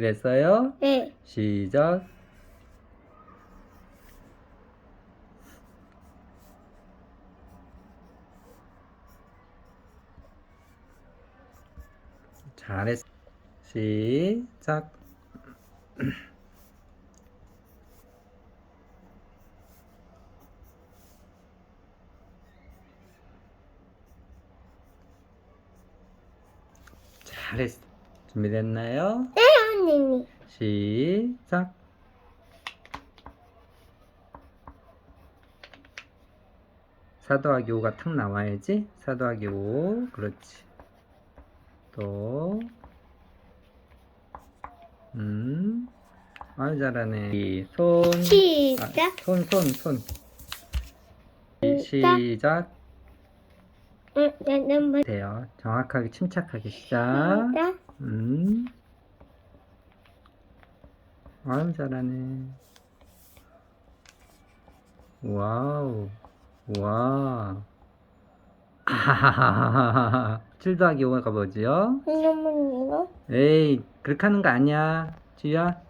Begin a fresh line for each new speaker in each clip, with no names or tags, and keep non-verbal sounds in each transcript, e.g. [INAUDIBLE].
됐어요?
네.
시작. 잘했어. 시작. [CLEARS THROAT] 잘했어. 준비됐나요?
네, 언니.
시작. 사 더하기 5가 탁 나와야지. 사 더하기 5. 그렇지. 또. 음. 아유, 잘하네. 이 손. 아,
시작.
손, 손, 손.
시작.
시작.
응, 잠깐만.
돼요. 정확하게 침착하게 시작.
시작.
음. 아유, 잘하네. 와우. 와. 아하하하하하. 7 더하기 5가 뭐지요?
잠깐만요.
에이, 그렇게 하는 거 아니야. 지우야.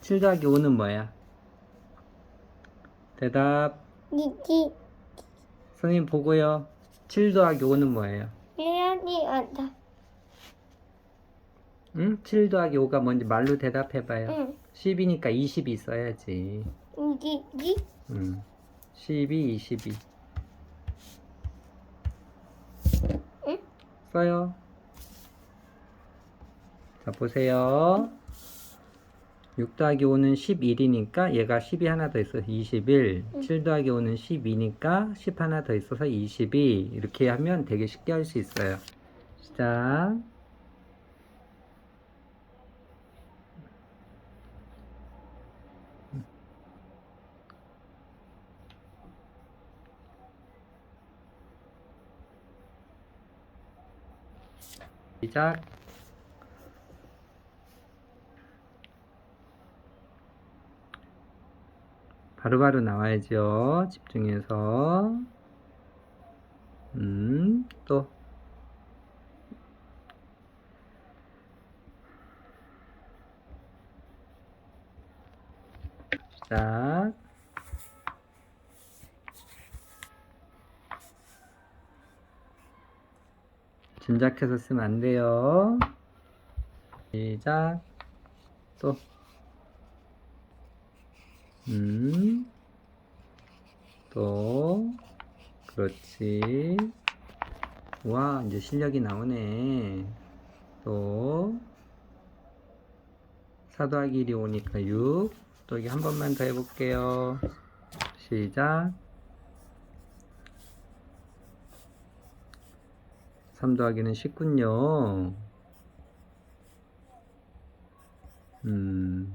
7 더하기 5는 뭐야? 대답.
이기
선생님 보고요. 7 더하기 5는 뭐예요?
해야지 않다.
응? 7 더하기 5가 뭔지 말로 대답해봐요.
응.
10이니까 20이 있어야지.
이기
음. 12, 22.
응?
써요. 자, 보세요. 6 더하기 5는 11이니까 얘가 10이 하나 더 있어서 21.
응.
7 더하기 5는 12니까 10 하나 더 있어서 22. 이렇게 하면 되게 쉽게 할 수 있어요. 시작. 시작. 바로바로 나와야죠. 집중해서. 음, 또. 시작. 짐작해서 쓰면 안 돼요. 시작. 또. 음. 또. 그렇지. 와, 이제 실력이 나오네. 또. 4 더하기 1이 오니까 6. 또 여기 한 번만 더 해볼게요. 시작. 3 더하기는 19요. 음.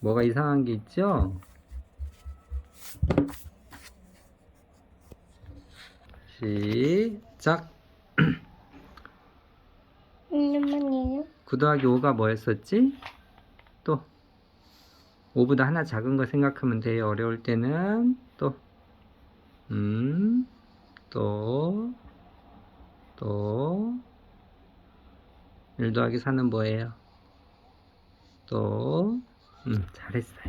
뭐가 이상한 게 있죠? 시작.
잠깐만요.
9 더하기 5가 뭐였었지? 또 5보다 하나 작은 거 생각하면 돼요. 어려울 때는 또 음, 또, 또, 1 더하기 4는 뭐예요? 또, 음, 잘했어요.